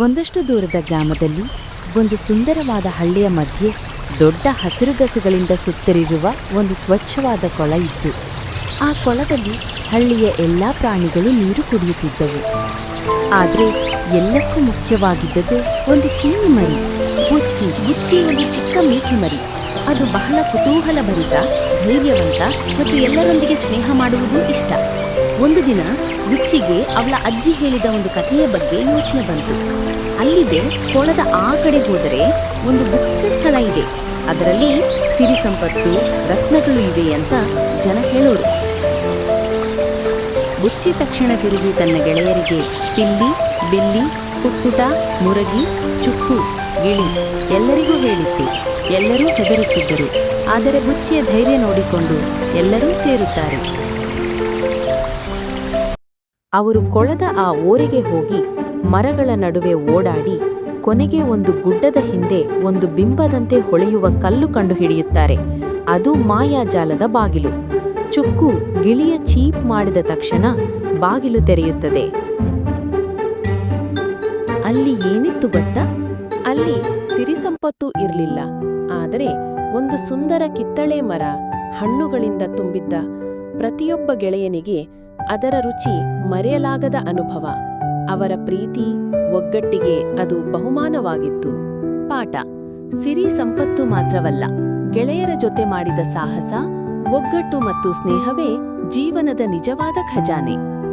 ಒಂದಷ್ಟು ದೂರದ ಗ್ರಾಮದಲ್ಲಿ ಒಂದು ಸುಂದರವಾದ ಹಳ್ಳಿಯ ಮಧ್ಯೆ ದೊಡ್ಡ ಹಸಿರುಗಸುಗಳಿಂದ ಸುತ್ತರಿರುವ ಒಂದು ಸ್ವಚ್ಛವಾದ ಕೊಳ ಇತ್ತು. ಆ ಕೊಳದಲ್ಲಿ ಹಳ್ಳಿಯ ಎಲ್ಲ ಪ್ರಾಣಿಗಳು ನೀರು ಕುಡಿಯುತ್ತಿದ್ದವು. ಆದರೆ ಎಲ್ಲಕ್ಕೂ ಮುಖ್ಯವಾಗಿದ್ದದ್ದು ಒಂದು ಚಿನ್ನಿ ಮರಿ, ಹುಚ್ಚಿ ಗುಚ್ಚಿ ಒಂದು ಚಿಕ್ಕ ಮೇಕೆ ಮರಿ. ಅದು ಬಹಳ ಕುತೂಹಲಭರಿತ, ಧೈರ್ಯವಂತ ಮತ್ತು ಎಲ್ಲರೊಂದಿಗೆ ಸ್ನೇಹ ಮಾಡುವುದು ಇಷ್ಟ. ಒಂದು ದಿನ ರುಚಿಗೆ ಅವಳ ಅಜ್ಜಿ ಹೇಳಿದ ಒಂದು ಕಥೆಯ ಬಗ್ಗೆ ಯೋಚನೆ ಬಂತು. ಅಲ್ಲಿದೆ ಕೊಳದ ಆ ಕಡೆ ಹೋದರೆ ಒಂದು ಗುಪ್ತ ಸ್ಥಳ ಇದೆ. ಅದರಲ್ಲಿ ಸಿರಿ ಸಂಪತ್ತು, ರತ್ನಗಳು ಇವೆ ಅಂತ ಜನ ಹೇಳೋರು. ಬುಚ್ಚಿ ತಕ್ಷಣ ತಿರುಗಿ ತನ್ನ ಗೆಳೆಯರಿಗೆ ಪಿಲ್ಲಿ, ಬಿಲ್ಲಿ ಕುಕ್ಕುಟ ಮುರಗಿ, ಚುಕ್ಕು, ಗಿಳಿ ಎಲ್ಲರಿಗೂ ಹೇಳಿತ್ತು. ಎಲ್ಲರೂ ಹೆದರುತ್ತಿದ್ದರು. ಆದರೆ ಬುಚ್ಚಿಯ ಧೈರ್ಯ ನೋಡಿಕೊಂಡು ಎಲ್ಲರೂ ಸೇರುತ್ತಾರೆ. ಅವರು ಕೊಳದ ಆ ಓರೆಗೆ ಹೋಗಿ ಮರಗಳ ನಡುವೆ ಓಡಾಡಿ ಕೊನೆಗೆ ಒಂದು ಗುಡ್ಡದ ಹಿಂದೆ ಒಂದು ಬಿಂಬದಂತೆ ಹೊಳೆಯುವ ಕಲ್ಲು ಕಂಡುಹಿಡಿಯುತ್ತಾರೆ ಅದು ಮಾಯಾಜಾಲದ ಬಾಗಿಲು. ಚುಕ್ಕು ಗಿಳಿಯ ಚೀಪ್ ಮಾಡಿದ ತಕ್ಷಣ ಬಾಗಿಲು ತೆರೆಯುತ್ತದೆ. ಅಲ್ಲಿ ಏನಿತ್ತು ಗೊತ್ತಾ? ಅಲ್ಲಿ ಸಿರಿ ಸಂಪತ್ತು ಇರಲಿಲ್ಲ. ಆದರೆ ಒಂದು ಸುಂದರ ಕಿತ್ತಳೆ ಮರ ಹಣ್ಣುಗಳಿಂದ ತುಂಬಿದ್ದ ಪ್ರತಿಯೊಬ್ಬ ಗೆಳೆಯನಿಗೆ ಅದರ ರುಚಿ ಮರೆಯಲಾಗದ ಅನುಭವ. ಅವರ ಪ್ರೀತಿ, ಒಗ್ಗಟ್ಟಿಗೆ ಅದು ಬಹುಮಾನವಾಗಿತ್ತು. ಪಾಠ. ಸಿರಿ ಸಂಪತ್ತು ಮಾತ್ರವಲ್ಲ, ಗೆಳೆಯರ ಜೊತೆ ಮಾಡಿದ ಸಾಹಸ, ಒಗ್ಗಟ್ಟು ಮತ್ತು ಸ್ನೇಹವೇ ಜೀವನದ ನಿಜವಾದ ಖಜಾನೆ.